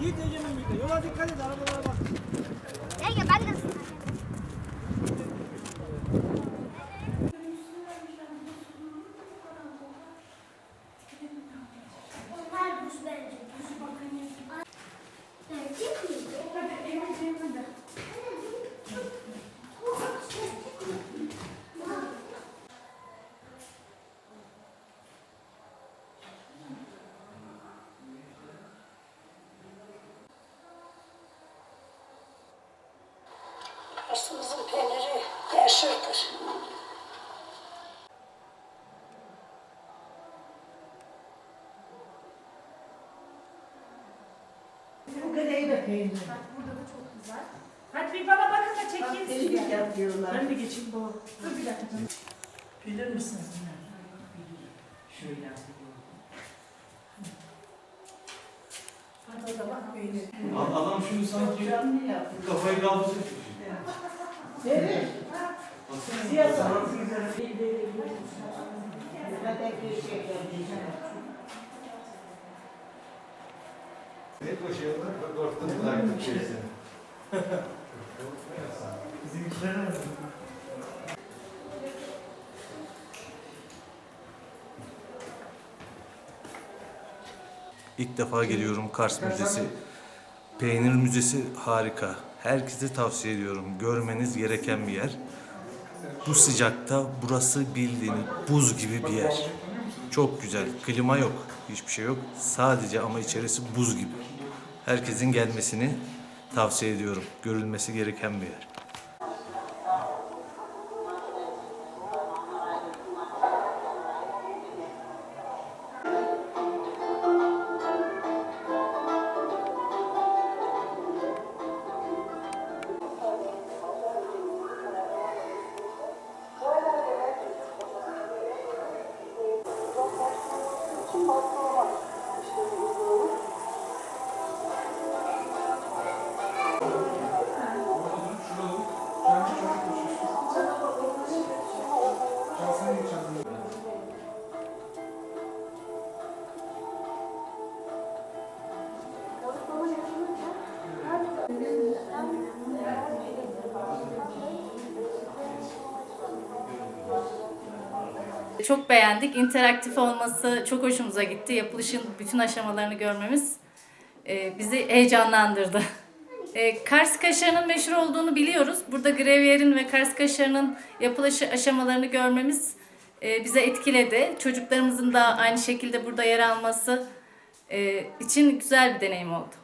Git Egemen bir de. Yola dikkat et arabalara bak. Ege ben de Onlar buz bence. Buz bakın. Gerçek miydi? Karsımızın peyniri meşhurdur. Bu kareyi de peynir. Burada da çok güzel. Hadi bir bana bakın da çekeyim sizi. yapıyorlar. Ben de geçeyim bu. Dur bir dakika. Bilir misiniz bunlar? Şöyle yapıyor. Bak. Adam şimdi sanki kafayı kaldıracak. Ne koşuyorlar? Korktum bıraktım şeysi. Bizimkiler mi? İlk defa geliyorum Kars Müzesi. Peynir Müzesi harika. Herkese tavsiye ediyorum. Görmeniz gereken bir yer. Bu sıcakta burası bildiğiniz buz gibi bir yer. Çok güzel. Klima yok. Hiçbir şey yok. Sadece ama içerisi buz gibi. Herkesin gelmesini tavsiye ediyorum. Görülmesi gereken bir yer. Çok beğendik. İnteraktif olması çok hoşumuza gitti. Yapılışın bütün aşamalarını görmemiz e, bizi heyecanlandırdı. E, Kars kaşarının meşhur olduğunu biliyoruz. Burada grevyerin ve Kars kaşarının yapılışı aşamalarını görmemiz e, bize etkiledi. Çocuklarımızın da aynı şekilde burada yer alması e, için güzel bir deneyim oldu.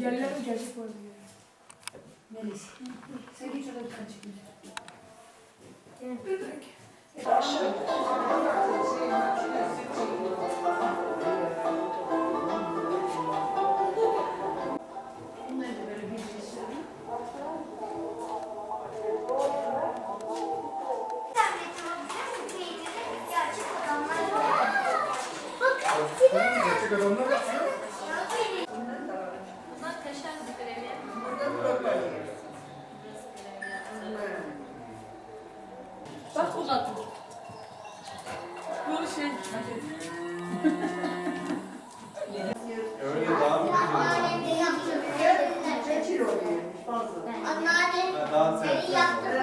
Yerlerim? Sen geç orada birkaç gün. Bunları da böyle bir şey. Sen misin peyniri? Gerçek adamlar